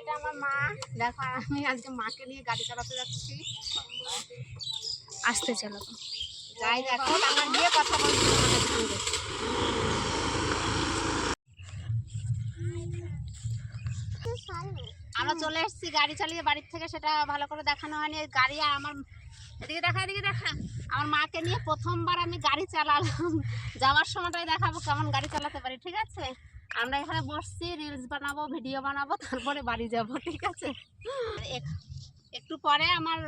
এটা আমার মা। দেখো আমি আজকে মাকে নিয়ে গাড়ি চালাতে যাচ্ছি। আসতে চলো যাই দেখো আমার গিয়ে কথা বলছি সঙ্গে। আমরা চলে এসেছি গাড়ি চালিয়ে বাড়ির থেকে সেটা ভালো করে দেখানো হয়নি। গাড়ি আর আমার এদিকে দেখা এদিকে দেখা। আমার মাকে নিয়ে প্রথমবার আমি গাড়ি চালালাম। যাওয়ার সময়টাই দেখাবো কেমন গাড়ি চালাতে পারি ঠিক আছে? আমরা এখানে বসছি রিলস বানাবো ভিডিও বানাবো তারপরে বাড়ি যাব ঠিক আছে? একটু পরে আমার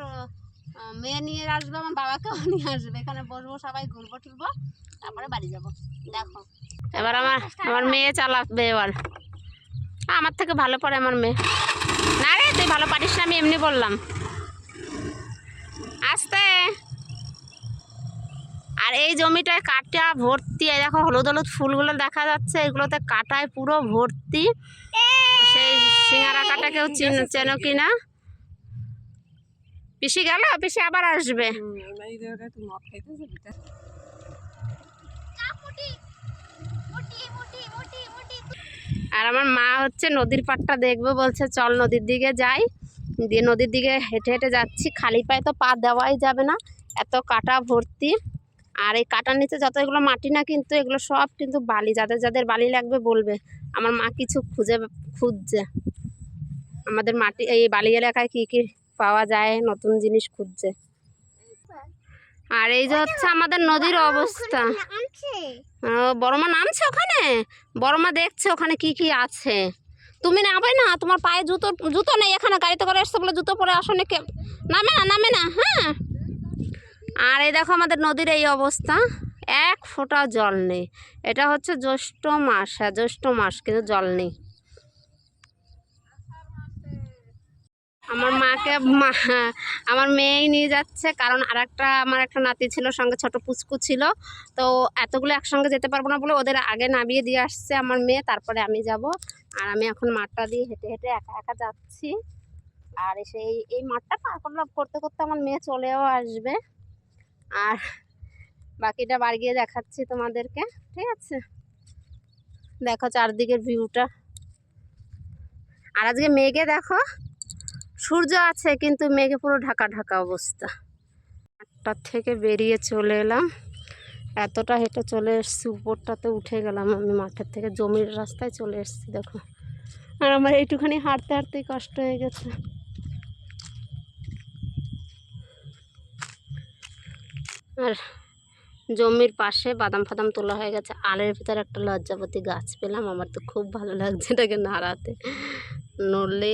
মেয়ে নিয়ে আসবে আমার বাবাকেও নিয়ে আসবে। এখানে বসবো সবাই ঘুরবো টুরবো তারপরে বাড়ি যাব। দেখো। এবার আমার আমার মেয়ে চালাবে এবার। আমার থেকে ভালো পড়ে আমার মেয়ে। না রে তুই ভালো পারিস না আমি এমনি বললাম। আসতে। আর এই জমিটায় কাটা ভর্তি, এই দেখো হলুদ হলুদ ফুলগুলো দেখা যাচ্ছে, এগুলোতে কাটায় পুরো ভর্তি। সেই সিঙ্গারা কাটা কেউ চিন- চেনো কি না পিসি গেল? পিসি আবার আসবে। আর আমার মা হচ্ছে নদীর পাড়টা দেখবে, বলছে, চল নদীর দিকে যাই। দিয়ে নদীর দিকে হেঁটে হেঁটে যাচ্ছি। খালি পায়ে তো পা দেওয়াই যাবে না, এত কাটা ভর্তি। আর এই কাটার নিচে যত এগুলো মাটি না কিন্তু এগুলো সব কিন্তু বালি যাদের যাদের বালি লাগবে বলবে। আমার মা কিছু খুঁজে খুঁজছে। আমাদের মাটি এই বালি এলাকায় কী কী পাওয়া যায় নতুন জিনিস খুঁজছে। আর এই যে হচ্ছে আমাদের নদীর অবস্থা। বড়মা নামছে? ওখানে? বড়মা দেখছে ওখানে কি কি আছে। তুমি নামবে না তোমার পায়ে জুতো জুতো নেই এখানে গাড়িতে করে এসছে বলে জুতো পরে আসো নামে না নামে না হ্যাঁ? আর এই দেখো আমাদের নদীর এই অবস্থা। এক ফোঁটা জল নেই। এটা হচ্ছে জ্যৈষ্ঠ মাস হ্যাঁ জ্যৈষ্ঠ মাস, কিন্তু জল নেই। আমার মাকে, মা, আমার মেয়েই নিয়ে যাচ্ছে, কারণ আর একটা আমার একটা নাতি ছিল, সঙ্গে ছোট পুচকু ছিল। তো এতগুলো একসঙ্গে যেতে পারব না বলে ওদের আগে নামিয়ে দিয়ে আসছে আমার মেয়ে, তারপরে আমি যাব। আর আমি এখন মাঠটা দিয়ে হেঁটে হেঁটে একা একা যাচ্ছি। আর সেই, এই মাঠটা পার করতে করতে আমার মেয়ে চলেও আসবে। আর বাকিটা বাড়ি গিয়ে দেখাচ্ছি তোমাদেরকে, ঠিক আছে? দেখো চারদিকের ভিউটা আর আজকে মেঘে দেখো, সূর্য আছে কিন্তু মেঘে পুরো ঢাকা ঢাকা অবস্থা। আটটার থেকে বেরিয়ে চলে এলাম। এতটা হেঁটে চলে এসেছি, উপরটাতে উঠে গেলাম আমি মাঠের থেকে। জমির রাস্তায় চলে এসেছি, দেখো। আর আমার এইটুখানি হাঁটতে হাঁটতেই কষ্ট হয়ে গেছে। আর জমির পাশে বাদাম ফাদাম তোলা হয়ে গেছে। আলের ভিতরে একটা লজ্জাপতি গাছ পেলাম আমার তো খুব ভালো লাগছে এটাকে নাড়াতে। নড়লে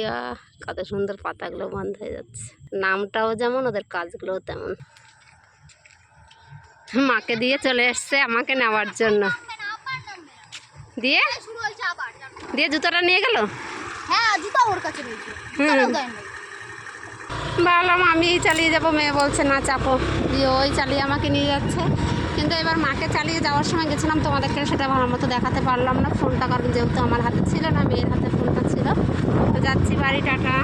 কত সুন্দর পাতাগুলো বন্ধ হয়ে যাচ্ছে। নামটাও যেমন ওদের কাজগুলোও তেমন। মাকে দিয়ে চলে এসছে আমাকে নেওয়ার জন্য। দিয়ে? দিয়ে জুতোটা নিয়ে গেল? হ্যাঁ জুতা ওর কাছে ভাবলাম আমি চালিয়ে যাব, মেয়ে বলছে, না, চাপো। দিয়ে ওই চালিয়ে আমাকে নিয়ে যাচ্ছে। কিন্তু এবার মাকে চালিয়ে যাওয়ার সময় গেছিলাম তোমাদেরকে সেটা ভালো মতো দেখাতে পারলাম না। ফোনটা কারণ যেহেতু আমার হাতে ছিল না, মেয়ের হাতে ফোনটা ছিল। তো যাচ্ছি বাড়ি, টাটা।